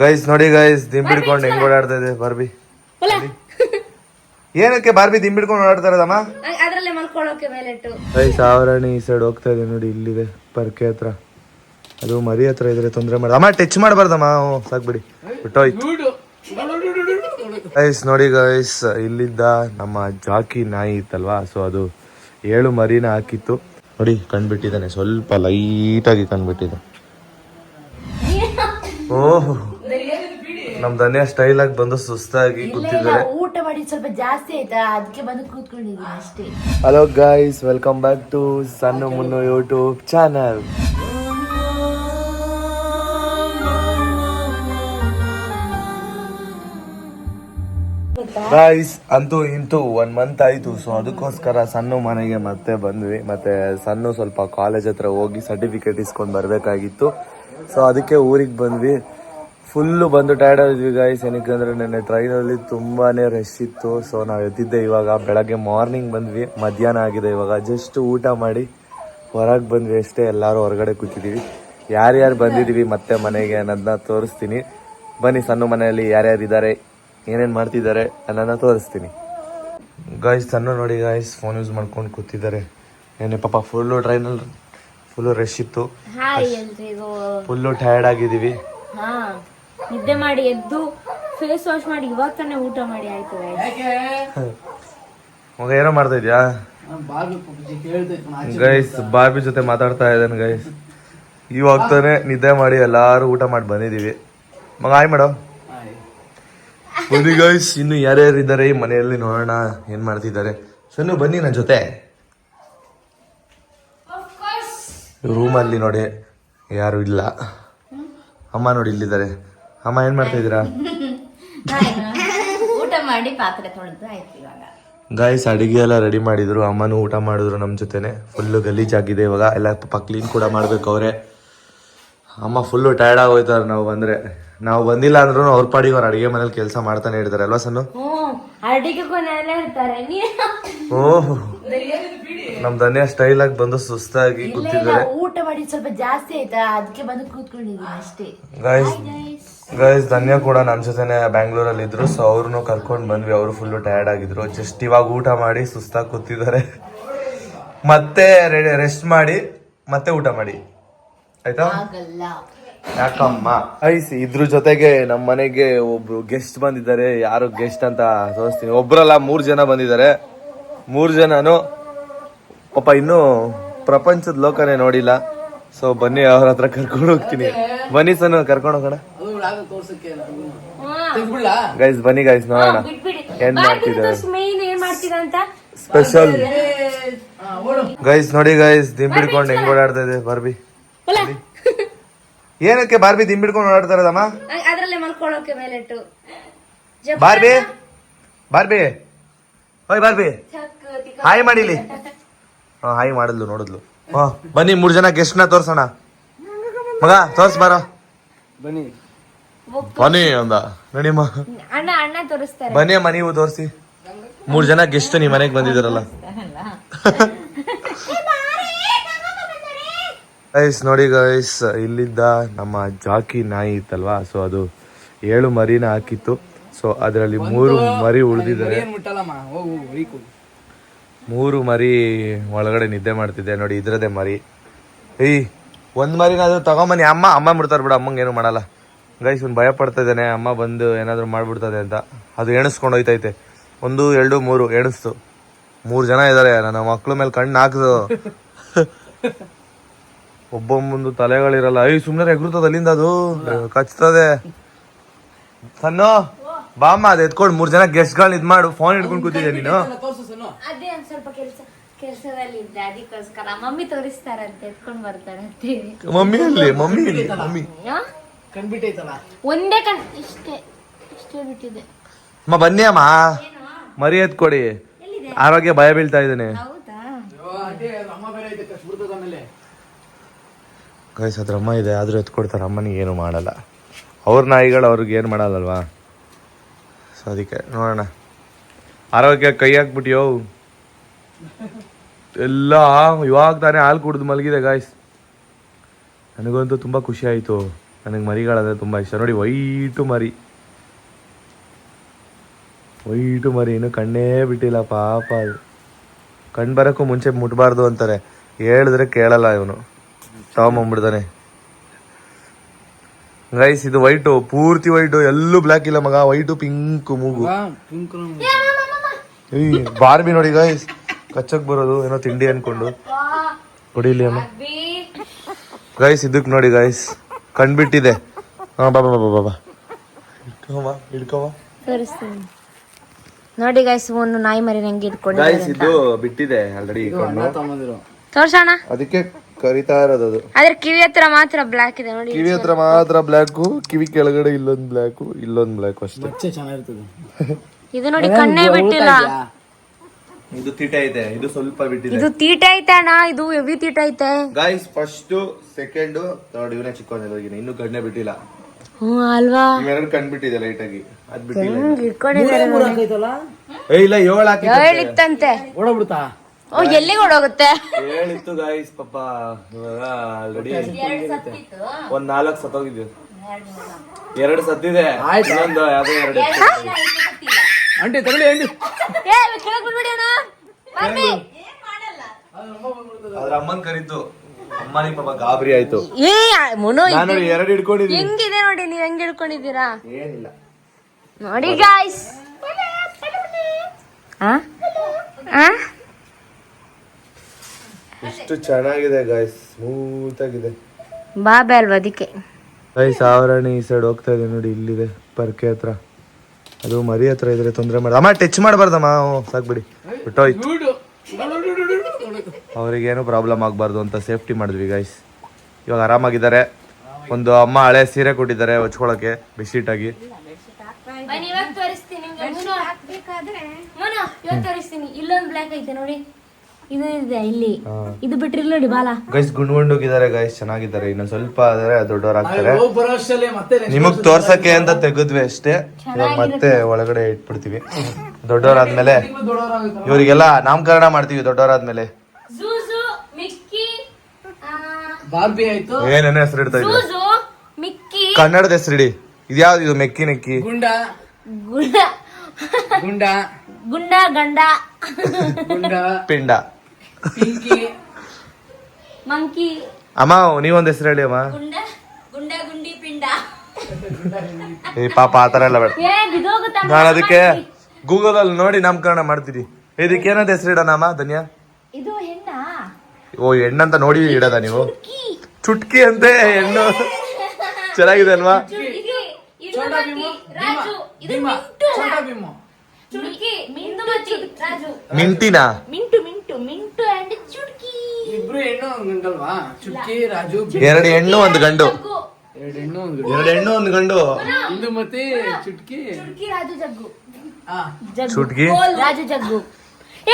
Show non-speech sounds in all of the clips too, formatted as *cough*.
Guys ನೋಡಿ guys ದಿಂಬಿಡ್ಕೊಂಡು ಹೆಂಗ್ ಓಡಾಡ್ತಾ ಇದೆ ಬಾರ್ಬಿ. ಏನಕ್ಕೆ ಬಾರ್ಬಿ ದಿಂಬಿಡ್ಕೊಂಡು ಓಡಾಡ್ತಾ ಇರೋದಮ್ಮ? ಅದ್ರಲ್ಲೇ ಮಲ್ಕೊಳ್ಳೋಕೆ ಮೇಲಿಟ್ಟು. ಗೈಸ್ ಆವರಣಿ ಈ ಸೈಡ್ ಹೋಗ್ತಾ ಇದೆ ನೋಡಿ ಇಲ್ಲಿದೆ ಪರ್ಕೆ ಹತ್ರ. ಅದು ಮರಿ ಹತ್ರ ಇದ್ರೆ ತೊಂದರೆ ಮಾಡ ಅಮ್ಮ ಟಚ್ ಮಾಡಬಾರ್ದಮ್ಮ. ಸಾಕ್ಬಿಡಿ ಬಿಟ್ಟೋಯ್ತು ಗೈಸ್ ನೋಡಿ ಗೈಸ್ ಇಲ್ಲಿದ್ದ ನಮ್ಮ ಜಾಕಿ ನಾಯಿ ಇತ್ತಲ್ವಾ? ಸೊ ಅದು ಏಳು ಮರಿನ ಹಾಕಿತ್ತು. ನೋಡಿ ಕಂಡ್ಬಿಟ್ಟಿದ್ದಾನೆ. ಸ್ವಲ್ಪ ಲೈಟಾಗಿ ಕಂಡ್ಬಿಟ್ಟಿದೆ. *laughs* ಓಹ್. ನಮ್ ಧನ್ಯ ಸ್ಟೈಲ್ ಆಗಿ ಬಂದು ಸುಸ್ತಾಗಿ ಕೂತಿದ್ದಾರೆ. ಊಟ ಮಾಡಿ ಸ್ವಲ್ಪ ಜಾಸ್ತಿ ಆಯ್ತಾ? ಅದಕ್ಕೆ ಬಂದು ಕೂತ್ಕೊಂಡಿದ್ದೀನಿ ಅಷ್ಟೇ. Hello guys welcome back to ಸಣ್ಣ ಮುನ್ನು ಯೂಟ್ಯೂಬ್ ಚಾನಲ್ ಗೈಸ್ ಅಂತೂ ಇಂತೂ ಒನ್ ಮಂತ್ ಆಯ್ತು ಸೊ ಅದಕ್ಕೋಸ್ಕರ ಸಣ್ಣ ಮನೆಗೆ ಮತ್ತೆ ಬಂದ್ವಿ. ಮತ್ತೆ ಸಣ್ಣ ಸ್ವಲ್ಪ ಕಾಲೇಜ್ ಹತ್ರ ಹೋಗಿ ಸರ್ಟಿಫಿಕೇಟ್ ಇಸ್ಕೊಂಡ್ ಬರ್ಬೇಕಾಗಿತ್ತು. ಸೊ ಅದಕ್ಕೆ ಊರಿಗೆ ಬಂದ್ವಿ. ಫುಲ್ಲು ಬಂದು ಟೈರ್ಡ್ ಆಗಿದ್ವಿ ಗಾಯ್ಸ್ ಏನಕ್ಕೆ ಅಂದರೆ ನೆನ್ನೆ ಟ್ರೈನಲ್ಲಿ ತುಂಬಾನೇ ರಶ್ ಇತ್ತು. ಸೊ ನಾವು ಎದ್ದಿದ್ದೆ ಇವಾಗ ಬೆಳಗ್ಗೆ ಮಾರ್ನಿಂಗ್ ಬಂದ್ವಿ. ಮಧ್ಯಾಹ್ನ ಆಗಿದೆ ಇವಾಗ. ಜಸ್ಟ್ ಊಟ ಮಾಡಿ ಹೊರಗೆ ಬಂದ್ವಿ ಅಷ್ಟೇ. ಎಲ್ಲರೂ ಹೊರಗಡೆ ಕೂತಿದ್ದೀವಿ ಯಾರ್ಯಾರು ಬಂದಿದ್ದೀವಿ ಮತ್ತೆ ಮನೆಗೆ ಅನ್ನೋದನ್ನ ತೋರಿಸ್ತೀನಿ. ಬನ್ನಿ ಸಣ್ಣ ಮನೆಯಲ್ಲಿ ಯಾರ್ಯಾರು ಇದ್ದಾರೆ ಏನೇನು ಮಾಡ್ತಿದ್ದಾರೆ ಅನ್ನೋದನ್ನ ತೋರಿಸ್ತೀನಿ. ಗಾಯ್ಸ್ ಸಣ್ಣ ನೋಡಿ ಗಾಯ್ಸ್ ಫೋನ್ ಯೂಸ್ ಮಾಡ್ಕೊಂಡು ಕೂತಿದ್ದಾರೆ. ಏನೇ ಪಾಪ ಫುಲ್ಲು ಟ್ರೈನಲ್ಲಿ ಫುಲ್ಲು ರಶ್ ಇತ್ತು. ಫುಲ್ಲು ಟಯರ್ಡ್ ಆಗಿದ್ದೀವಿ. ನಿದ್ದೆ ಮಾಡಿ ಎದ್ದು ಫೇಸ್ ವಾಶ್ ಮಾಡಿ ಇವಾಗ ತಾನೇ ಊಟ ಮಾಡಿ ಆಯ್ತು. ಮಗ ಏನೋ ಮಾಡ್ತಾ ಇದ್ಯಾ? ಗೈಸ್ ಬಾರ್ಬಿ ಜೊತೆ ಮಾತಾಡ್ತಾ ಇದ್ದಾನೆ ಗೈಸ್ ಇವಾಗ ತಾನೇ ನಿದ್ದೆ ಮಾಡಿ ಎಲ್ಲಾರು ಊಟ ಮಾಡಿ ಬಂದಿದೀವಿ ಮಗ ಆಯ್ ಮೇಡಮ್ ಬನ್ನಿ ಗೈಸ್ ಇನ್ನು ಯಾರ್ಯಾರು ಇದ್ದಾರೆ ಈ ಮನೆಯಲ್ಲಿ ನೋಡೋಣ ಏನ್ ಮಾಡ್ತಿದ್ದಾರೆ. ಸೊನ್ನು ಬನ್ನಿ ನನ್ನ ಜೊತೆ. ರೂಮಲ್ಲಿ ನೋಡಿ ಯಾರು ಇಲ್ಲ. ಅಮ್ಮ ನೋಡಿ ಇಲ್ಲಿದ್ದಾರೆ. ಅಮ್ಮ ಏನ್ ಮಾಡ್ತಾ ಇದ್ದೀರಾ ಊಟ ಮಾಡಿ ಪಾತ್ರೆ ತೊಳೆದು ಆಯ್ತು ಇವಾಗ. ಗಾಯ್ಸ್ ಅಡಿಗೆ ಎಲ್ಲ ರೆಡಿ ಮಾಡಿದ್ರು. ಅಮ್ಮನೂ ಊಟ ಮಾಡಿದ್ರು ನಮ್ಮ ಜೊತೆನೆ. ಫುಲ್ಲು ಗಲೀಜಾಗಿದೆ ಇವಾಗ. ಎಲ್ಲ ಪಾಪ ಕ್ಲೀನ್ ಕೂಡ ಮಾಡ್ಬೇಕು ಅವರೇ. ಅಮ್ಮ ಫುಲ್ಲು ಟಯರ್ಡ್ ಆಗೋಯ್ತಾರೆ ನಾವು ಬಂದ್ರೆ. ನಾವು ಬಂದಿಲ್ಲ ಅಂದ್ರೂ ಅವ್ರ ಪಾಡಿಗೆ ಅವ್ರ ಅಡಿಗೆ ಮನೇಲಿ ಕೆಲಸ ಮಾಡ್ತಾನೆ ಇರ್ತಾರೆ. ಅಲ್ವಾ ಸನ್ನು? ನಮ್ ಧನ್ಯ ಸ್ಟೈಲ್ ಆಗಿ ಬಂದು ಸುಸ್ತಾಗಿ ಕೂತಿದ್ದಾರೆ. ಊಟ ಮಾಡಿ ಸ್ವಲ್ಪ ಜಾಸ್ತಿ ಆಯ್ತಾ? ಅದಕ್ಕೆ ಬಂದು ಕೂತ್ಕೊಂಡಿದ್ದೀನಿ ಅಷ್ಟೇ. ಗಾಯ್ಸ್ ಗೈಸ್ ಧನ್ಯ ಕೂಡ ನಮ್ಮ ಜೊತೆನೆ ಬ್ಯಾಂಗ್ಳೂರಲ್ಲಿ ಇದ್ರು ಸೊ ಅವ್ರನ್ನೂ ಕರ್ಕೊಂಡು ಬಂದ್ವಿ. ಅವರು ಫುಲ್ಲು ಟಯರ್ಡ್ ಆಗಿದ್ರು. ಜಸ್ಟ್ ಇವಾಗ ಊಟ ಮಾಡಿ ಸುಸ್ತಾಗಿ ಕೂತಿದ್ದಾರೆ. ಮತ್ತೆ ರೆಸ್ಟ್ ಮಾಡಿ ಮತ್ತೆ ಊಟ ಮಾಡಿ. ಆಯ್ತಾ? ಆಗಲ್ಲ. ಯಾಕಮ್ಮ? ಐಸ್ ಇದ್ರ ಜೊತೆಗೆ ನಮ್ಮ ಮನೆಗೆ ಒಬ್ರು ಗೆಸ್ಟ್ ಬಂದಿದ್ದಾರೆ. ಯಾರು ಗೆಸ್ಟ್ ಅಂತ ತೋರಿಸ್ತೀನಿ. ಒಬ್ರಲ್ಲ ಮೂರ್ ಜನ ಬಂದಿದ್ದಾರೆ. ಮೂರ್ ಜನನು ಪಾಪ ಇನ್ನು ಪ್ರಪಂಚದ ಲೋಕನೇ ನೋಡಿಲ್ಲ. ಸೊ ಬನ್ನಿ ಅವ್ರ ಹತ್ರ ಕರ್ಕೊಂಡು ಹೋಗ್ತೀನಿ. ಬನ್ನಿ ಸನ್ ಕರ್ಕೊಂಡು ಹೋಗೋಣ. ಗೈಸ್ ಬನ್ನಿ ಗೈಸ್ ನೋಡೋಣ. ಬಿಟ್ಬಿಡಿ. ಏನ್ ಮಾಡ್ತಿದ್ದಾರೆ? ಮೇನ್ ಏನ್ ಮಾಡ್ತೀರಾ ಅಂತ? ಸ್ಪೆಷಲ್ ಗೈಸ್ ನೋಡಿ ಗೈಸ್ ದಿಂಬಿಡ್ಕೊಂಡು ಹೆಂಗ್ ಓಡಾಡ್ತಾ ಇದೆ ಬಾರ್ಬಿ. ಏನಕ್ಕೆ ಬಾರ್ಬಿ ದಿಂಬಿಡ್ಕೊಂಡು ಓಡಾಡ್ತಾ ಇರೋದಮ್ಮ? ಅದ್ರಲ್ಲೇ ಮಲ್ಕೊಳ್ಳೋಕೆ ಮೇಲೆಟ್ಟು. ಬಾರ್ಬಿ. ಬಾರ್ಬಿ. ಓಯ್ ಬಾರ್ಬಿ. ಹಾಯ್ ಮಾಡಿಲಿ. ಹಾ ಹಾಯ್ ಮಾಡಿದ್ಲು ನೋಡಿದ್ಲು. ಹಾ ಬನ್ನಿ ಮೂರ್ ಜನ ಗೆಸ್ಟ್ನ ನ ತೋರ್ಸೋಣ. ಮಗ ತೋರ್ಸ್ ಬಾರ. ಬನ್ನಿ. ಬನ್ನಿ ಅಂದ ನಡಿಮ್ಮ ಅಣ್ಣ ಅಣ್ಣ ತೋರಿಸ್ತಾರೆ. ಬನ್ನಿ ಅಮ್ಮ ನೀವು ತೋರಿಸಿ. ಮೂರ್ ಜನ ಗೆಸ್ಟ್ ನಿಮ್ ಮನೆಗ್ ಬಂದಿದಾರಲ್ಲ. ಗೈಸ್ ನೋಡಿ ಗೈಸ್ ಇಲ್ಲಿದ್ದ ನಮ್ಮ ಜಾಕಿ ನಾಯಿ ಇತ್ತಲ್ವಾ? ಸೊ ಅದು ಏಳು ಮರಿನ ಹಾಕಿತ್ತು. ಸೊ ಅದರಲ್ಲಿ ಮೂರು ಮರಿ ಉಳಿದಿದ್ದಾರೆ ಮೂರು ಮರಿ ಒಳಗಡೆ ನಿದ್ದೆ ಮಾಡ್ತಿದ್ದೆ. ನೋಡಿ ಇದ್ರದೇ ಮರಿ. ಏಯ್ ಒಂದ್ ಮರಿನಾದ್ರೂ ತಗೊಂಬನ್ನಿ. ಅಮ್ಮ ಅಮ್ಮ ಬಿಡ್ತಾರೆ ಬಿಡ. ಅಮ್ಮಂಗೆ ಏನು ಮಾಡಲ್ಲ. ಗೈಸ್ ಒಂದು ಭಯ ಪಡ್ತಾ ಇದ್ದಾನೆ. ಅಮ್ಮ ಬಂದು ಏನಾದರೂ ಮಾಡಿಬಿಡ್ತದೆ ಅಂತ. ಅದು ಎಣಿಸ್ಕೊಂಡು ಹೋಯ್ತೈತೆ. ಒಂದು ಎರಡು ಮೂರು. ಎಣಿಸ್ತು. ಮೂರು ಜನ ಇದ್ದಾರೆ ನನ್ನ ಮಕ್ಳ ಮೇಲೆ ಕಣ್ಣು ಹಾಕ್ದು. *laughs* ಒಬ್ಬೊಂದು ತಲೆಗಳಿರಲ್ಲ. ಐ ಸುಮ್ಮನೆ ಎಗ್ರುತ್ತದ ಅಲ್ಲಿಂದ ಅದು? ಕಚ್ತದೆ. ಸಣ್ಣು ಬಾಮ್ಮ ಅದು ಎತ್ಕೊಂಡು ಮೂರು ಜನ ಗೆಸ್ಟ್ಗಳನ್ನ ಇದು ಮಾಡು. ಫೋನ್ ಹಿಡ್ಕೊಂಡು ಕೂತಿದ್ದೆ ನೀನು? ತೋರ್ಸು ಸಣ್ಣ ಅದೇ ಒಂದ್ ಸ್ವಲ್ಪ ಕೆಲಸ ಕೆಲಸದಲ್ಲಿ ಇದ್ದೆ ಅದಕ್ಕೋಸ್ಕರ ಮಮ್ಮಿ ತೋರಿಸ್ತಾರಂತೆ. ಎತ್ಕೊಂಡು ಬರ್ತಾರಂತೆ. ಮಮ್ಮಿ ಅಲ್ಲಿ ಮಮ್ಮಿ. ಮಮ್ಮಿ? ಕಣ್ಬಿಟ್ಟೈತಲ್ಲ? ಒಂದೇ ಕಣ್ ಇಷ್ಟೇ ಇಷ್ಟೇ ಬಿಟ್ಟಿದೆ. ಅಮ್ಮ ಬನ್ನಿ ಅಮ್ಮ. ಮರಿ ಎತ್ಕೊಡಿ ಆರೋಗ್ಯ ಭಯ ಬೀಳ್ತಾ ಇದ್ದೀನಿ. ಹೌದಾ? ಹತ್ರ ಗೈಸ್ ಅದ್ರ ಅಮ್ಮ ಇದೆ ಆದ್ರೂ ಎತ್ಕೊಡ್ತಾರೆ. ಅಮ್ಮನಿಗೆ ಏನು ಮಾಡಲ್ಲ. ಅವ್ರ ನಾಯಿಗಳು ಅವ್ರಿಗೆ ಏನು ಮಾಡಲ್ಲಲ್ವಾ? ಸೊ ಅದಕ್ಕೆ ನೋಡೋಣ. ಆರೋಗ್ಯ ಕೈ ಹಾಕ್ಬಿಟ್ಟಿಯೋ ಎಲ್ಲ ಇವಾಗ ತಾನೇ ಹಾಲು ಕುಡಿದು ಮಲಗಿದೆ ಗಾಯ್ಸ್ ನನಗಂತೂ ತುಂಬ ಖುಷಿ ಆಯಿತು. ನನಗೆ ಮರಿಗಳಂದ್ರೆ ತುಂಬ ಇಷ್ಟ. ನೋಡಿ ವೈಟು ಮರಿ. ವೈಟು ಮರಿ ಇನ್ನು ಕಣ್ಣೇ ಬಿಟ್ಟಿಲ್ಲ ಪಾಪ ಅದು. ಕಣ್ಣು ಬರೋಕ್ಕೂ ಮುಂಚೆ ಮುಟ್ಬಾರ್ದು ಅಂತಾರೆ. ಹೇಳಿದ್ರೆ ಕೇಳಲ್ಲ ಇವನು. ತಗೊಂಬಂದ್ಬಿಡ್ತಾನೆ ಗೈಸ್ ಇದು ವೈಟು ಪೂರ್ತಿ ವೈಟು ಎಲ್ಲೂ ಬ್ಲ್ಯಾಕ್ ಇಲ್ಲ ಮಗ. ವೈಟು ಪಿಂಕ್ ಮೂಗು. ಪಿಂಕ್ ಏಯ್ ಬಾರ್ಬಿ ನೋಡಿ ಗೈಸ್ ಕಚ್ಚಕ್ ಬರೋದು ಏನೋ ತಿಂಡಿ ಅನ್ಕೊಂಡು. ಕೊಡಿಲಿ ಅಮ್ಮ. ಗೈಸ್ ಇದಕ್ ನೋಡಿ ಗೈಸ್ ಕಣ್ಬಿಟ್ಟಿದೆ. ಹಾ ಬಾಬಾ ಬಾಬಾ ಬಾಬಾ ಹಿಡ್ಕೊಮ್ಮ ಹಿಡ್ಕೊಮ್ಮ ತೋರಿಸ್ತೀನಿ. ನೋಡಿ ಗೈಸ್ ಒಂದು ನಾಯಿ ಮರಿ ನಂಗೆ ಇಟ್ಕೊಂಡು ಗೈಸ್ ಇದು ಬಿಟ್ಟಿದೆ ಆಲ್ರೆಡಿ ತೋರ್ಸೋಣ? ಅದಕ್ಕೆ ಕರಿತಾ ಇರೋದು ಅದು ಅದ್ರ ಕಿವಿ ಹತ್ರ ಮಾತ್ರ ಬ್ಲಾಕ್ ಇದೆ ನೋಡಿ ಕಿವಿ ಹತ್ರ ಮಾತ್ರ ಬ್ಲ್ಯಾಕು ಕಿವಿ ಕೆಳಗಡೆ ಇಲ್ಲೊಂದ್ ಬ್ಲ್ಯಾಕು ಇಲ್ಲೊಂದ್ ಬ್ಲಾಕ್ ಅಷ್ಟೇ. ಚೆನ್ನಾಗಿರ್ತದೆ. ಇದು ನೋಡಿ ಕಣ್ಣೇ ಬಿಟ್ಟಿಲ್ಲ. ಇದು ತೀಟ ಐತೆ ಇದು ಸ್ವಲ್ಪ ಬಿಟ್ಟಿದೆ. ಇದು ತೀಟ ಐತೆ ಅಣ್ಣ ಇದು ಹೆವಿ ತೀಟ ಐತೆ. ಗೈಸ್ ಫಸ್ಟ್ ಸೆಕೆಂಡ್ ಥರ್ಡ್ ಇವನೇ ಚಿಕ್ಕವನಿರೋಗಿನ ಇನ್ನು ಕಣ್ಣೆ ಬಿಟ್ಟಿಲ್ಲ. ಹ್ಮ್ ಅಲ್ವಾ? ಇವೆರಡು ಕಣ್ ಬಿಟ್ಟಿದೆ ಲೈಟ್ ಆಗಿ. ಅದ್ ಬಿಟ್ಟಿಲ್ಲ ಏ ಇಲ್ಲ ಏಳು ಹಾಕಿ ಹೇಳಿತ್ತಂತೆ ಓಡೋಗ್ಬಿಡ್ತಾ? ಓ ಎಲ್ಲಿಗೆ ಓಡೋಗುತ್ತೆ? ಹೇಳಿತ್ತು ಗಾಯ್ಸ್ ಪಾಪ. ಇವಾಗ ಆಲ್ರೆಡಿ ಒಂದ್ ನಾಲ್ಕು ಸತ್ತೋಗಿದ್ವಿ. ಎರಡು ಸತ್ತಿದೆ. ಆಯ್ತು. ಒಂದು ಯಾವ್ದೋ ಎರಡು ಅಂಟಿ ತಗೊಳ್ಳಿ ಅಂಟಿ ಏ ಬಿಡ್ಬಿಡಿ ಅಣ್ಣ ಬರ್ರಿ. ಅದ್ರ ಅಮ್ಮನ್ ಕರೀತು. ಅಮ್ಮನಿಗೆ ಪಾಪ ಗಾಬರಿ ಆಯ್ತು. ಏ ಮುನು ನಾನು ನೋಡಿ ಎರಡು ಹಿಡ್ಕೊಂಡಿದ್ದೀನಿ ಹೆಂಗಿದೆ ನೋಡಿ ನೀವ್ ಹೆಂಗ್ ಹಿಡ್ಕೊಂಡಿದ್ದೀರಾ? ಏನಿಲ್ಲ. ನೋಡಿ ಗಾಯ್ಸ್ ಎಷ್ಟು ಚೆನ್ನಾಗಿದೆ ಗಾಯ್ಸ್ ಸ್ಮೂತ್ ಆಗಿದೆ. ಬಾಬೆ ಅಲ್ವಾ ಅದಕ್ಕೆ. ಗಾಯ್ಸ್ ಆವರಣಿ ಈ ಸೈಡ್ ಹೋಗ್ತಾ ಇದೆ ನೋಡಿ ಇಲ್ಲಿದೆ ಪರ್ಕೆ ಹತ್ರ. ಅದು ಮರಿ ಹತ್ರ ಇದ್ರೆ ತೊಂದರೆ ಮಾಡ ಅಮ್ಮ ಟಚ್ ಮಾಡಬಾರ್ದಮ್ಮ. ಸಾಕ್ಬಿಡಿ ಬಿಟ್ಟೋಯ್ತು. ಅವ್ರಿಗೇನು ಪ್ರಾಬ್ಲಮ್ ಆಗಬಾರ್ದು ಅಂತ ಸೇಫ್ಟಿ ಮಾಡಿದ್ವಿ ಗೈಸ್ ಇವಾಗ ಆರಾಮಾಗಿದ್ದಾರೆ. ಒಂದು ಅಮ್ಮ ಹಳೆ ಸೀರೆ ಕೊಟ್ಟಿದ್ದಾರೆ ಹೊಚ್ಕೊಳಕ್ಕೆ ಬಿಸಿಟ್ ಆಗಿ. ಇಲ್ಲೊಂದು ಬ್ಲಾಕ್ ಐತೆ ನೋಡಿ. ಇದು ಇದೆ ಇಲ್ಲಿ. ಇದು ಬಿಟ್ರಿ ನೋಡಿ ಬಾಲ. ಗೈಸ್ ಗುಂಡ್ಗುಂಡೋಗಿದ್ದಾರೆ ಗೈಸ್ ಚೆನ್ನಾಗಿದ್ದಾರೆ. ಇನ್ನು ಸ್ವಲ್ಪ ಆದರೆ ದೊಡ್ಡವರಾಗ್ತಾರೆ ನಿಮಗ್ ತೋರ್ಸಕ್ಕೆ ಅಂತ ತೆಗೆದ್ವಿ ಅಷ್ಟೇ. ಇವಾಗ ಮತ್ತೆ ಒಳಗಡೆ ಇಟ್ಬಿಡ್ತೀವಿ. ದೊಡ್ಡವರಾದ್ಮೇಲೆ. ಇವರಿಗೆಲ್ಲ ನಾಮಕರಣ ಮಾಡ್ತೀವಿ ದೊಡ್ಡವರಾದ್ಮೇಲೆ. ಏನೇನ ಹೆಸರು ಇಡ್ತಾ ಮಿಕ್ಕಿ. ಕನ್ನಡದ ಹೆಸರಿಡಿ ಇದ್ಯಾವ್ದು ಇದು ಮೆಕ್ಕಿ ನೆಕ್ಕಿ ಗುಂಡ. ಗುಂಡ. ಗುಂಡ. ಗುಂಡ ಗಂಡ. ಗುಂಡ. ಪಿಂಡ. ಪಿಂಕಿ ಮಂಕಿ ಅಮ್ಮ ನೀವೊಂದ್ ಹೆಸರು ಹೇಳಿ ಅಮ್ಮ. ಗುಂಡ ಗುಂಡ ಗುಂಡಿ ಪಿಂಡ. ಈ ಪಾಪ ಆತರ ಎಲ್ಲ ಬೇಡ. ಏ ನಾನು ಅದಕ್ಕೆ ಗೂಗಲ್ ಅಲ್ಲಿ ನೋಡಿ ನಾಮಕರಣ ಮಾಡ್ತೀನಿ. ಇದಕ್ಕೆ ಏನಂತ ಹೆಸರು ಇಡೋಣ ಅಮ್ಮ ಧನ್ಯ? ಇದು ಹೆಣ್ಣ? ಓ ಹೆಣ್ಣಂತ ನೋಡಿ ಇಡದ ನೀವು? ಚುಟ್ಕಿ. ಅಂತೆ ಹೆಣ್ಣು. ಚೆನ್ನಾಗಿದೆ ಅಲ್ವಾ? ಚುಟುಕಿ. ಇದು ಚೋಟಾ ಮತಿ, ಭೀಮು. ರಾಜು. ಇದು ಭೀಮ. ಮಿಂಟು ಚೋಟಾ ಭೀಮು. ಚುಟುಕಿ ಮಿಂಟು ಮತಿ ರಾಜು. ಮಿಂಟಿನಾ? ಮಿಂಟು ಮಿಂಟು ಮಿಂಟು ಅಂಡ್ ಚುಟ್ಕಿ. ಇಬ್ರು ಹೆಣ್ಣು ಒಂದ್ ಗಂಡಲ್ವಾ ಚುಟ್ಕಿ ರಾಜು ಎರಡು ಹೆಣ್ಣು ಒಂದು ಗಂಡು. ಜಗ್ಗು. ಎರಡು ಹೆಣ್ಣು ಒಂದು ಗಂಡು. ಎರಡು ಹೆಣ್ಣು ಒಂದು ಗಂಡು. ಇಂದು ಮತ್ತೆ ಚುಟ್ಕಿ. ಚುಟುಕಿ ರಾಜು ಜಗ್ಗು. ಹಾ ಜಗ್ಗು. ಚುಟ್ಕಿ? ರಾಜು ಜಗ್ಗು.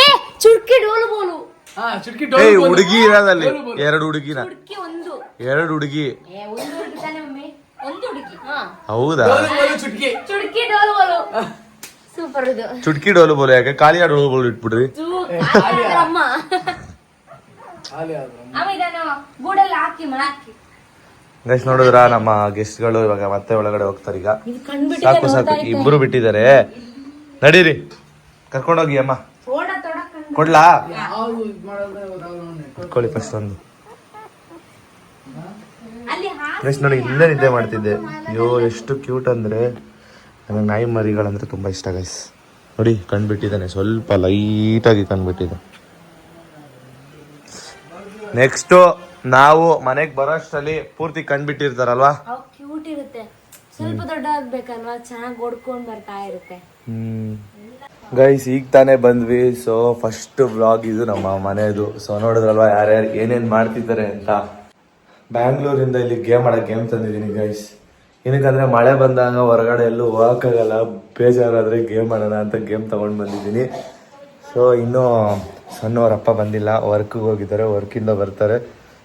ಏ ಚುಟ್ಕಿ ಡೋಲು ಬೋಲು. ಹಾ ಚುಟ್ಕಿ ಏಯ್ ಏ ಹುಡುಗಿ ಇರೋದಲ್ಲಿ ಎರಡು ಹುಡುಗಿನ. ಚುಟ್ಕಿ ಒಂದು. ಎರಡು ಹುಡುಗಿ. ಏ ಒಂದು ಹುಡುಗಿ ತಾನೆ ಮಮ್ಮಿ ಒಂದು ಹುಡುಗಿ. ಹಾ ಹೌದಾ? ಡೋಲು ಬೋಲು ಚುಟ್ಕಿ. ಚುಟ್ಕಿ ಡೋಲು ಬೋಲು. ಸೂಪರ್ ಇದು. ಚುಟ್ಕಿ ಡೋಲು ಬೋಲು ಯಾಕೆ? ಖಾಲಿ ಡೋಲು ಬೋಲು ಇಟ್ಬಿಡ್ರಿ. ಅಮ್ಮ. ಗೂಡಲ್ಲಿ ಹಾಕಿ ಗೈಸ್ ನೋಡಿದ್ರ? ನಮ್ಮ ಗೆಸ್ಟ್ಗಳು ಇವಾಗ ಮತ್ತೆ ಒಳಗಡೆ ಹೋಗ್ತಾರೆ ಈಗ. ಸಾಕು ಸಾಕು. ಇಬ್ರು ಬಿಟ್ಟಿದ್ದಾರೆ. ನಡೀರಿ. ಕರ್ಕೊಂಡೋಗಿ ಅಮ್ಮ. ಕೊಡ್ಲಾ? ಒಂದು ಫಸ್ಟ್ ಒಂದು. ಗೈಸ್ ನೋಡಿ ಇಲ್ಲೇ ನಿದ್ದೆ ಮಾಡ್ತಿದ್ದೆ. ಅಯ್ಯೋ ಎಷ್ಟು ಕ್ಯೂಟ್ ಅಂದ್ರೆ. ನನಗೆ ನಾಯಿ ಮರಿಗಳಂದ್ರೆ ತುಂಬಾ ಇಷ್ಟ ಗೈಸ್ ನೋಡಿ ಕಣ್ಬಿಟ್ಟಿದ್ದಾನೆ. ಸ್ವಲ್ಪ ಲೈಟಾಗಿ ಕಣ್ಬಿಟ್ಟಿದೆ. ನೆಕ್ಸ್ಟು ನಾವು ಮನೆಗೆ ಬರೋಷ್ಟರಲ್ಲಿ ಪೂರ್ತಿ ಕಣ್ಬಿಟ್ಟಿರ್ತಾರಲ್ವಾ? ಅವ್ ಕ್ಯೂಟ್ ಇರುತ್ತೆ. ಸ್ವಲ್ಪ ದೊಡ್ಡ ಆಗ್ಬೇಕಲ್ವಾ? ಚೆನ್ನಾಗಿ ಓಡ್ಕೊಂಡು ಬರ್ತಾ ಇರುತ್ತೆ. ಗೈಸ್ ಈಗ ತಾನೇ ಬಂದ್ವಿ. ಸೊ ಫಸ್ಟ್ ವ್ಲಾಗ್ ಇದು ನಮ್ಮ ಮನೆಯದು ಸೊ ನೋಡಿದ್ರಲ್ವಾ ಯಾರ್ಯಾರು ಏನೇನ್ ಮಾಡ್ತಿದ್ದಾರೆ ಅಂತ? ಬ್ಯಾಂಗ್ಳೂರಿಂದ ಇಲ್ಲಿ ಗೇಮ್ ಆಡೋ ಗೇಮ್ ತಂದಿದ್ದೀನಿ ಗೈಸ್ ಏನಕ್ಕಂದ್ರೆ ಮಳೆ ಬಂದಾಗ ಹೊರಗಡೆ ಎಲ್ಲೂ ಹೋಗೋಕ್ಕಾಗಲ್ಲ, ಬೇಜಾರಾದ್ರೆ ಗೇಮ್ ಆಡೋಣ ಅಂತ ಗೇಮ್ ತಗೊಂಡು ಬಂದಿದ್ದೀನಿ. ಸೊ ಇನ್ನೂ ಸಣ್ಣ ಅವ್ರ ಅಪ್ಪ ಬಂದಿಲ್ಲ. ವರ್ಕ್ಗೆ ಹೋಗಿದ್ದಾರೆ ವರ್ಕಿಂದ ಬರ್ತಾರೆ.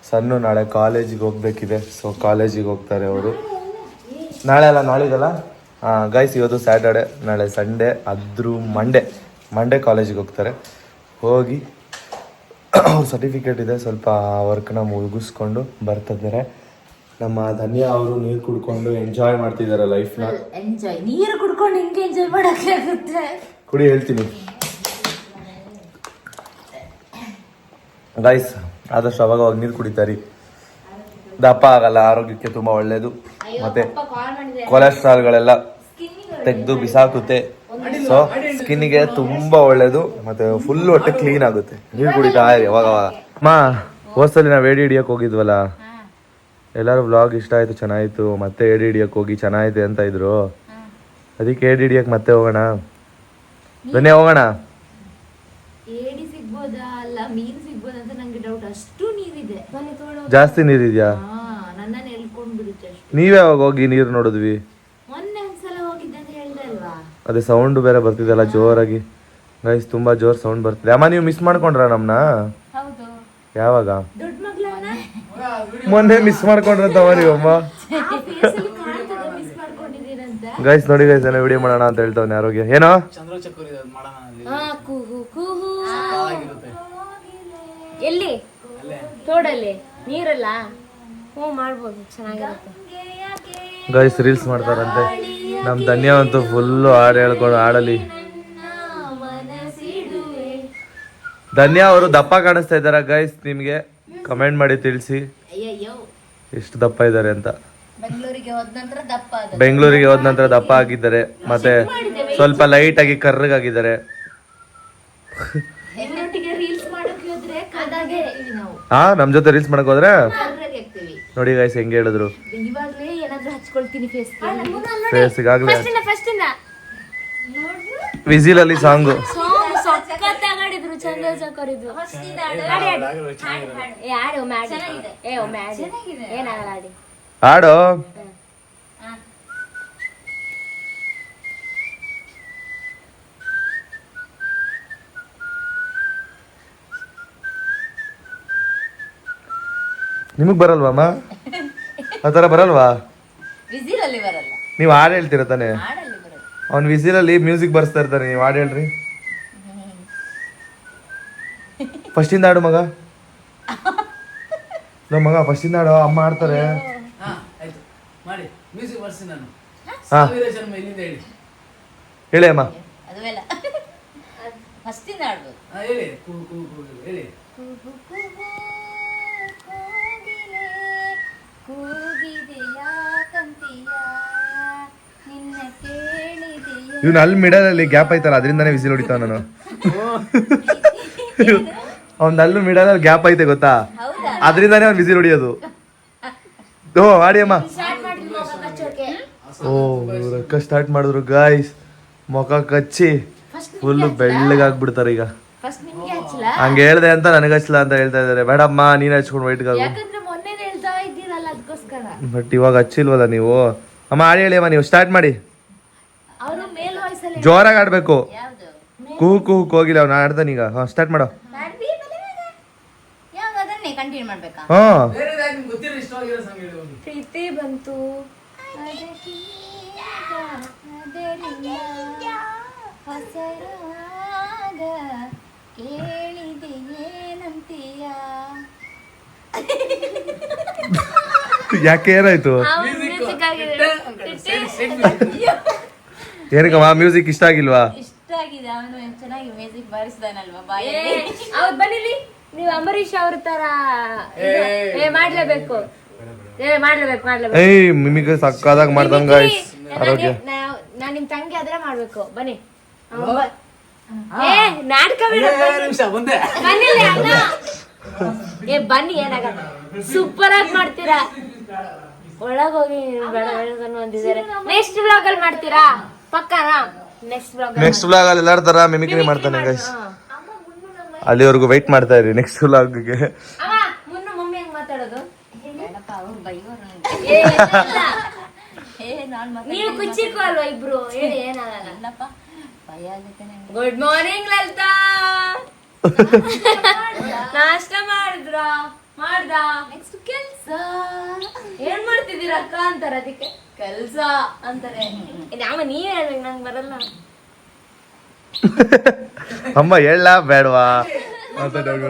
ಸಣ್ಣ ನಾಳೆ ಕಾಲೇಜಿಗೆ ಹೋಗಬೇಕಿದೆ. ಸೊ ಕಾಲೇಜಿಗೆ ಹೋಗ್ತಾರೆ ಅವರು. ನಾಳೆ ಅಲ್ಲ, ನಾಳಿದಲ್ಲ? ಗೈಸ್ ಇವತ್ತು ಸ್ಯಾಟರ್ಡೆ ನಾಳೆ ಸಂಡೇ ಅದ್ರ ಮಂಡೇ ಮಂಡೇ ಕಾಲೇಜಿಗೆ ಹೋಗ್ತಾರೆ. ಹೋಗಿ *coughs* ಸರ್ಟಿಫಿಕೇಟ್ ಇದೆ. ಸ್ವಲ್ಪ ವರ್ಕ್ನ ಮುಗಿಸ್ಕೊಂಡು ಬರ್ತಿದ್ದಾರೆ. ನಮ್ಮ ಧನ್ಯಾ ಅವರು ನೀರು ಕುಡ್ಕೊಂಡು ಎಂಜಾಯ್ ಮಾಡ್ತಿದ್ದಾರೆ ಲೈಫ್ನ ಎಂಜಾಯ್ ನೀರು ಕುಡ್ಕೊಂಡು ಹಿಂಗೆ ಎಂಜಾಯ್ ಮಾಡಕ್ಕೆ ಆಗುತ್ತೆ. ಕುಡಿ ಹೇಳ್ತೀನಿ. ಗೈಸ್ ಆದಷ್ಟು ಅವಾಗ ಅವಾಗ ನೀರು ಕುಡಿತಾರಿ. ದಪ್ಪ ಆಗಲ್ಲ ಆರೋಗ್ಯಕ್ಕೆ ತುಂಬಾ ಒಳ್ಳೇದು. ಮತ್ತೆ ಕೊಲೆಸ್ಟ್ರಾಲ್ಗಳೆಲ್ಲ ತೆಗೆದು ಬಿಸಾಕುತ್ತೆ. ಸೊ ಸ್ಕಿನ್ನಿಗೆ ತುಂಬಾ ಒಳ್ಳೇದು ಮತ್ತೆ ಫುಲ್ ಹೊಟ್ಟೆ ಕ್ಲೀನ್ ಆಗುತ್ತೆ. ನೀರು ಕುಡಿತಾ ಇರಿ ಅವಾಗ ಅವಾಗ. ಮಾ ಹೋಸ್ಟಲ್ಲಿ ನಾವು ವೇಡಿ ಹಿಡಿಯಕ್ ಹೋಗಿದ್ವಲ್ಲ? ಎಲ್ಲರೂ ವ್ಲಾಗ್ ಇಷ್ಟ ಆಯ್ತು ಚೆನ್ನಾಯ್ತು ಮತ್ತೆ ಏಡಿ ಹಿಡಿಯಕ್ ಹೋಗಿ ಚೆನ್ನಾಯ್ತು ಅಂತ ಇದ್ರು. ಅದಕ್ಕೆ ಏಡಿ ಹಿಡಿಯಕ್ ಮತ್ತೆ ಹೋಗೋಣ? ಬನ್ನಿ ಹೋಗೋಣ. ಏಡಿ ಸಿಗ್ಬೋದಾ? ಅಲ್ಲ ಮೀನ್ ಸಿಗ್ಬೋದಾ ಅಂತ ನಂಗೆ ಡೌಟ್ ಅಷ್ಟು ನೀರಿದೆ. ಬನ್ನಿ ತೋಳು ಜಾಸ್ತಿ ನೀರಿದ್ಯಾ? ನನ್ನನ್ನು ಎಳ್ಕೊಂಡ್ ಬಿಡುತ್ತೆ ಅಷ್ಟು. ನೀವೇ ಯಾವಾಗ ಹೋಗಿ ನೀರು ನೋಡಿದ್ವಿ? ಮೊನ್ನೆ ಒಂದ್ಸಲ ಹೋಗಿದ್ದೆ ಅಂತ ಹೇಳ್ದೆ ಅಲ್ವಾ? ಅದೇ ಸೌಂಡ್ ಬೇರೆ ಬರ್ತಿದೆಲ್ಲ ಜೋರಾಗಿ. ಗೈಸ್ ತುಂಬಾ ಜೋರ್ ಸೌಂಡ್ ಬರ್ತಿದೆ. ಅಮ್ಮ ನೀವು ಮಿಸ್ ಮಾಡ್ಕೊಂಡ್ರ ನಮ್ನ? ಹೌದು. ಯಾವಾಗ? ದೊಡ್ಡ ಮೊನ್ನೆ ಮಿಸ್ ಮಾಡ್ಕೊಂಡ್ರಂತವ ನೀವಮ್ಮ ಅಮ್ಮ ಗೈಸ್ ನೋಡಿ ಗೈಸ್ ಏನೋ ವಿಡಿಯೋ ಮಾಡೋಣ ಅಂತ ಹೇಳ್ತಾವ್ ಆರೋಗ್ಯ. ಏನೋ? ಎಲ್ಲಿ? ತೋಡಲ್ಲಿ. ನೀರಲ್ಲ? ಹ್ಞೂ ಮಾಡ್ಬೋದು ಚೆನ್ನಾಗಿರುತ್ತೆ. ಗೈಸ್ ರೀಲ್ಸ್ ಮಾಡ್ತಾರಂತೆ. ನಮ್ ಧನ್ಯ ಅಂತೂ ಫುಲ್ಲು ಹಾಡು ಹೇಳ್ಕೊಂಡು ಹಾಡಲಿ ಧನ್ಯ ಅವರು ದಪ್ಪ ಕಾಣಿಸ್ತಾ ಇದ್ದಾರ ಗೈಸ್ ನಿಮ್ಗೆ? ಕಮೆಂಟ್ ಮಾಡಿ ತಿಳಿಸಿ. ಅಯ್ಯಯ್ಯೋ. ಎಷ್ಟು ದಪ್ಪ ಇದ್ದಾರೆ ಅಂತ. ಬೆಂಗಳೂರಿಗೆ ಹೋದ ನಂತರ ದಪ್ಪ ಅದ ಬೆಂಗಳೂರಿಗೆ ಹೋದ ನಂತರ ದಪ್ಪ ಆಗಿದ್ದಾರೆ. ಮತ್ತೆ ಸ್ವಲ್ಪ ಲೈಟ್ ಆಗಿ ಕರ್ರಗಾಗಿದ್ದಾರೆ. ಹಾ ನಮ್ ಜೊತೆ ರೀಲ್ಸ್ ಮಾಡಕ್ ಹೋದ್ರೆ? ಆಗ್ತೀವಿ ನೋಡಿ ಗೈಸ್ ಹೆಂಗೆ ಹೇಳಿದ್ರು. ಇವಾಗ್ಲೇ ಏನಾದ್ರೂ ಹಚ್ಕೊಳ್ತೀನಿ ಫೇಸ್ ಫೇಸ್ ಈಗಾಗ್ಲೇ ವಿಸಿಲ್ ಅಲ್ಲಿ ಸಾಂಗು ಸಾಂಗ್ ಸಖತ್ ಆಗಾಡಿದ್ರು ಚಂದ ಏ ಏನಾಗಲ್ಲ ಆಡಿ. ಹಾಡು. ನಿಮಗ್ ಬರಲ್ವಮ್ಮ ಆ ಥರ ಬರಲ್ವಾ? ವಿಸಿಲಲ್ಲಿ ಬರಲ್ಲ. ನೀವು ಹಾಡು ಹೇಳ್ತೀರ ತಾನೆ? ಅವ್ನ ವಿಸಿಲಲ್ಲಿ ಮ್ಯೂಸಿಕ್ ಬರ್ಸ್ತಾ ಇರ್ತಾನೆ ನೀವು ಹಾಡು ಹೇಳ್ರಿ. ಫಸ್ಟಿಂದ ಆಡು ಮಗ. *laughs* ನಮ್ಮ ಮಗ ಫಸ್ಟಿಂದ ಆಡು ಅಮ್ಮ ಆಡ್ತಾರೆ. ಹಾ ಆಯ್ತು. ಮಾಡಿ. ಮ್ಯೂಸಿಕ್ ಬರ್ಸಿ ನಾನು. ಹಾ. ಸಾವಿರ ಜನ್ಮ ಇಲ್ಲಿಂದ ಹೇಳಿ. ಹೇಳಿ ಅಮ್ಮ. ಅದುವೆಲ್ಲ *laughs* ಫಸ್ಟಿಂದ ಆಡ್ಬೋದು. ಹಾ ಹೇಳಿ. ಕೂ ಕೂ ಕೂ ಹೇಳಿ. ನಿನ್ನ ಕೇಳಿದೆಯ? ಇವ್ನು ಅಲ್ಲಿ ಮಿಡಲಲ್ಲಿ ಗ್ಯಾಪ್ ಐತಲ್ಲ ಅದರಿಂದನೇ ವಿಸಿಲ್ ಹೊಡಿತಾವ ನಾನು. *laughs* ಅವ್ನ ಅಲ್ಲೂ ಮಿಡಲಲ್ಲಿ ಗ್ಯಾಪ್ ಐತೆ ಗೊತ್ತಾ? ಅದರಿಂದಾನೇ ಅವ್ನು ಬಿಸಿ ಹೊಡಿಯೋದು. ಓ ಮಾಡಿ ಅಮ್ಮ. ಓ ರೊಕ್ಕ ಸ್ಟಾರ್ಟ್ ಮಾಡಿದ್ರು ಗಾಯ್ಸ್ ಮುಖ ಕಚ್ಚಿ. ಫುಲ್ ಬೆಳ್ಳಗಾಗ್ಬಿಡ್ತಾರೆ ಈಗ. ಫಸ್ಟ್ ನಿಮ್ಗೆ ಹಚ್ಚಲ ಹಂಗೆ ಹೇಳ್ದೆ ಅಂತ ನನಗೆ ಹಚ್ಚಲ ಅಂತ ಹೇಳ್ತಾ ಇದಾರೆ. ಬೇಡಮ್ಮ ನೀನ್ ಹಚ್ಕೊಂಡು ವೈಟ್ ಯಾಕಂದ್ರೆ ಮೊನ್ನೆ ಹೇಳ್ತಾ ಇದ್ದೀರಲ್ಲ ಅದಕ್ಕೋಸ್ಕರ ಬಟ್ ಇವಾಗ ಹಚ್ಚಿಲ್ವಲ್ಲ ನೀವು? ಅಮ್ಮ ಆಡಿ ಹೇಳಿ ಅಮ್ಮ ನೀವು ಸ್ಟಾರ್ಟ್ ಮಾಡಿ. ಅವರು ಮೇಲ್ ವಾಯ್ಸಲ್ಲಿ ಜೋರಾಗಿ ಆಡ್ಬೇಕು. ಯಾವ್ದು? ಕುಹು ಕುಹು ಹೋಗಿಲ್ಲ ಅವ್ನು ಆಡ್ತಾನೀಗ ಈಗ. ಸ್ಟಾರ್ಟ್ ಮಾಡು. ಮಾಡ್ಬೇಕಾ? ಹಾ. ಪ್ರೀತಿ ಬಂತು. ಹಸರಾಗ *laughs* ಕೇಳಿದೆಯೇನಂತೀಯ ಯಾಕೆ ಏನಾಯ್ತು ಮ್ಯೂಸಿಕ್ ಆಗಿದೆ. ಏನಕ್ಕಮ್ಮ ಮ್ಯೂಸಿಕ್ ಇಷ್ಟ ಆಗಿಲ್ವಾ? ಇಷ್ಟ ಆಗಿದೆ. ಅವನು ಚೆನ್ನಾಗಿ ಮ್ಯೂಸಿಕ್ ಬಾರಿಸಿದಾನಲ್ವಾ ಬನ್ನಿಲಿ. ನೀವು ಅಂಬರೀಷ್ ಅವ್ರ ತರ ಇದು, ಏ ಮಾಡ್ಲೇಬೇಕು. ಏ ಮಾಡ್ಲೇಬೇಕು ಮಾಡ್ಲೇಬೇಕು. ಏಯ್ ಸಕ್ಕದಾಗ ಮಾಡ್ದಂಗ ಗಾಯ್ಸ್ ಆರೋಗ್ಯ. ನಾನ್ ನಿಮ್ ತಂಗಿ ಆದ್ರೆ ಮಾಡ್ಬೇಕು. ಬನ್ನಿ. ಅವ್ನ್ ಬ- ಏ ನಾಟಕ ಬಿಡು, ಏ, ನಿಮಿಷ ಬಂದೆ ಬನ್ನಿಲ್ಲಿ ಅಣ್ಣ. ಏ ಬನ್ನಿ ಏನಾಗಲ್ಲ ಸೂಪರ್ ಆಗಿ ಮಾಡ್ತೀರಾ? ಒಳಗೋಗಿ ಬೇಡ ಬೇಡ ನೆಕ್ಸ್ಟ್ ಬ್ಲಾಗ್ ಅಲ್ಲಿ ಮಾಡ್ತೀರಾ? ಪಕ್ಕನಾ? ನೆಕ್ಸ್ಟ್ ಬ್ಲಾಗ್ ನೆಕ್ಸ್ಟ್ ವ್ಲಾಗ್ ಅಲ್ಲಿ ಎಲ್ಲಾರ ತರ ಮಿಮಿಕ್ರಿ ಮಾಡ್ತಾನೆ ಗೈಸ್ ಅಲ್ಲಿವರೆಗೂ ವೈಟ್ ಮಾಡ್ತಾ ಇರಿ ನೆಕ್ಸ್ಟ್ ವ್ಲಾಗ್ಗೆ ಅಮ್ಮ ಮುನ್ನು ಮಮ್ಮಿ ಹೆಂಗ್ ಮಾತಾಡೋದು? ನೀವು ಕುಚ್ಚಿಕ್ಕೂ ಅಲ್ವಾ ಇಬ್ರು? ಹೇಳಿ ಏನಾಗಲ್ಲ. Good morning Lalitha. ನಾಷ್ಟ ಮಾಡಿದ್ರ? ಮಾಡ್ದ? ನೆಕ್ಸ್ಟ್ ಕೆಲ್ಸ. ಏನ್ ಮಾಡ್ತಿದ್ದೀರ ಅಕ್ಕ ಅಂತಾರ ಅದಕ್ಕೆ? ಕೆಲ್ಸ ಅಂತಾರೆ. ಯಾವ ನೀವ್ ಹೇಳ್ಬೇಕು ನಂಗೆ ಬರಲ್ಲ. *laughs* ಅಮ್ಮ ಹೇಳ ಬೇಡವಾ? ಅಂತ ಡೌಟ್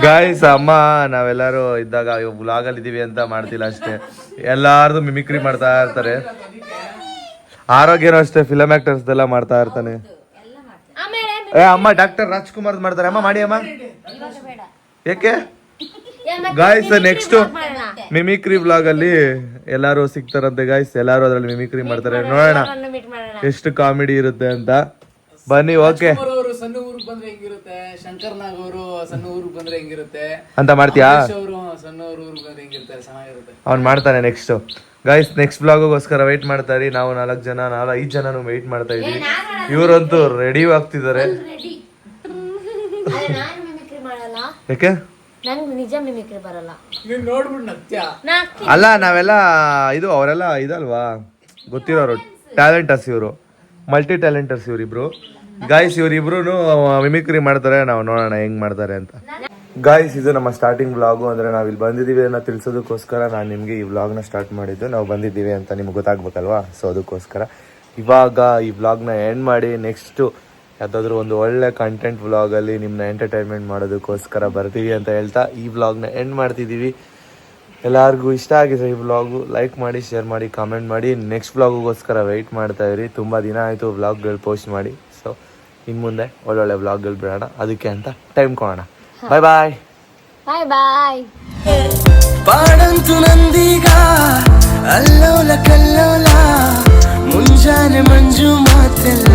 ಗಾಯ್ಸ್ ಅಮ್ಮ ನಾವೆಲ್ಲರೂ ಇದ್ದಾಗ ಬ್ಲಾಗಲ್ಲಿ ಅಲ್ಲಿ ಇದೀವಿ ಅಂತ ಮಾಡ್ತಿಲ್ಲ ಅಷ್ಟೇ. ಎಲ್ಲಾರ್ದು ಮಿಮಿಕ್ರಿ ಮಾಡ್ತಾ ಇರ್ತಾರೆ. ಆರೋಗ್ಯನೂ ಅಷ್ಟೇ ಫಿಲಮ್ ಆಕ್ಟರ್ಸ್ ಎಲ್ಲ ಮಾಡ್ತಾ ಇರ್ತಾನೆ. ಏ ಅಮ್ಮ ಡಾಕ್ಟರ್ ರಾಜ್ಕುಮಾರ್ ಮಾಡ್ತಾರೆ. ಅಮ್ಮ ಮಾಡಿ ಅಮ್ಮ. ಏಕೆ? ಗಾಯ್ಸ್ ನೆಕ್ಸ್ಟ್ ಮಿಮಿಕ್ರಿ ಬ್ಲಾಗ್ ಅಲ್ಲಿ ಎಲ್ಲಾರು ಸಿಗ್ತಾರಂತೆ ಗಾಯ್ಸ್ ಎಲ್ಲಾರು ಅದ್ರಲ್ಲಿ ಮಿಮಿಕ್ರಿ ಮಾಡ್ತಾರೆ. ನೋಡೋಣ. ಎಷ್ಟು ಕಾಮಿಡಿ ಇರುತ್ತೆ ಅಂತ. ಬನ್ನಿ ಓಕೆ ಅವರು ಸಣ್ಣ ಊರಿಗೆ ಬಂದ್ರೆ ಹೆಂಗಿರುತ್ತೆ? ಶಂಕರ್ ನಾಗ್ ಅವರು ಸಣ್ಣ ಊರಿಗೆ ಬಂದ್ರೆ ಹೆಂಗಿರುತ್ತೆ? ಅಂತ ಮಾಡ್ತೀಯಾ? ಅವರು ಸಣ್ಣ ಊರಿಗೆ ಬಂದ್ರೆ ಹೆಂಗಿರುತ್ತೆ? ಚೆನ್ನಾಗಿರುತ್ತೆ. ಅವ್ನು ಮಾಡ್ತಾನೆ ನೆಕ್ಸ್ಟ್ ಗಾಯ್ಸ್ ನೆಕ್ಸ್ಟ್ ಬ್ಲಾಗೋಸ್ಕರ ವೆಯ್ಟ್ ಮಾಡ್ತಾರೆ ನಾವು ನಾಲ್ಕು ಜನ ನಾಲ್ಕು ಐದು ಜನನು ವೆಯ್ಟ್ ಮಾಡ್ತಾ ಇದೀವಿ ಇವರಂತೂ ರೆಡಿ ಆಗ್ತಿದ್ದಾರೆ. ರೆಡಿ ಅದೇ ನಾನು ಮಿಮಿಕ್ರಿ ಮಾಡಲ್ಲ. ಯಾಕೆ? ನಂಗೆ ನಿಜ ಮಿಮಿಕ್ರಿ ಬರಲ್ಲ. ನೀನ್ ನೋಡ್ಬಿಟ್ಟು ನತ್ಯ. ನಾ ಅಲ್ಲ ನಾವೆಲ್ಲ ಇದು ಅವರೆಲ್ಲ ಇದಲ್ವಾ? ಗೊತ್ತಿರೋರು. ಟ್ಯಾಲೆಂಟರ್ಸ್ ಇವರು. ಮಲ್ಟಿ ಟ್ಯಾಲೆಂಟರ್ಸ್ ಇವರಿಬ್ರು ಗಾಯ್ಸ್ ಇವರಿಬ್ರು ಮಿಮಿಕ್ರಿ ಮಾಡ್ತಾರೆ. ನಾವು ನೋಡೋಣ ಹೆಂಗ್ ಮಾಡ್ತಾರೆ ಅಂತ. ಗಾಯ್ಸ್ ಇದು ನಮ್ಮ ಸ್ಟಾರ್ಟಿಂಗ್ ವ್ಲಾಗು ಅಂದ್ರೆ ನಾವು ಇಲ್ಲಿ ಬಂದಿದ್ದೀವಿ ಅನ್ನೋ ತಿಳಿಸೋದಕ್ಕೋಸ್ಕರ ನಾನು ನಿಮಗೆ ಈ ವ್ಲಾಗ್ನ ಸ್ಟಾರ್ಟ್ ಮಾಡಿದ್ದು. ನಾವು ಬಂದಿದ್ದೀವಿ ಅಂತ ನಿಮ್ಗೆ ಗೊತ್ತಾಗ್ಬೇಕಲ್ವಾ? ಸೊ ಅದಕ್ಕೋಸ್ಕರ ಇವಾಗ ಈ ವ್ಲಾಗ್ನ ಎಂಡ್ ಮಾಡಿ ನೆಕ್ಸ್ಟು ಯಾವುದಾದ್ರೂ ಒಂದು ಒಳ್ಳೆ ಕಂಟೆಂಟ್ ವ್ಲಾಗಲ್ಲಿ ನಿಮ್ಮನ್ನ ಎಂಟರ್ಟೈನ್ಮೆಂಟ್ ಮಾಡೋದಕ್ಕೋಸ್ಕರ ಬರ್ತೀವಿ ಅಂತ ಹೇಳ್ತಾ ಈ ವ್ಲಾಗ್ನ ಎಂಡ್ ಮಾಡ್ತಿದ್ದೀವಿ. ಎಲ್ಲರಿಗೂ ಇಷ್ಟ ಆಗಿದೆ ಈ ವ್ಲಾಗು ಲೈಕ್ ಮಾಡಿ ಶೇರ್ ಮಾಡಿ ಕಾಮೆಂಟ್ ಮಾಡಿ. ನೆಕ್ಸ್ಟ್ ವ್ಲಾಗ್ಗೋಸ್ಕರ ವೆಯ್ಟ್ ಮಾಡ್ತಾ ಇರಿ. ತುಂಬ ದಿನ ಆಯಿತು ವ್ಲಾಗ್ಗಳು ಪೋಸ್ಟ್ ಮಾಡಿ. ಸೊ ಇನ್ನು ಮುಂದೆ ಒಳ್ಳೊಳ್ಳೆ ವ್ಲಾಗ್ಗಳು ಬಿಡೋಣ. ಅದಕ್ಕೆ ಅಂತ ಟೈಮ್ ಕೊಡೋಣ. ಬಾಯ್ ಬಾಯ್ ಬಾಯ್ ಬಾಯ್ ಪಾಡಂತು ನಂದೀಗ ಅಲ್ಲೋಲ ಕಲ್ಲೋಲ ಮುಂಜಾನೆ ಮಂಜು ಮಾತೆಲ್ಲ.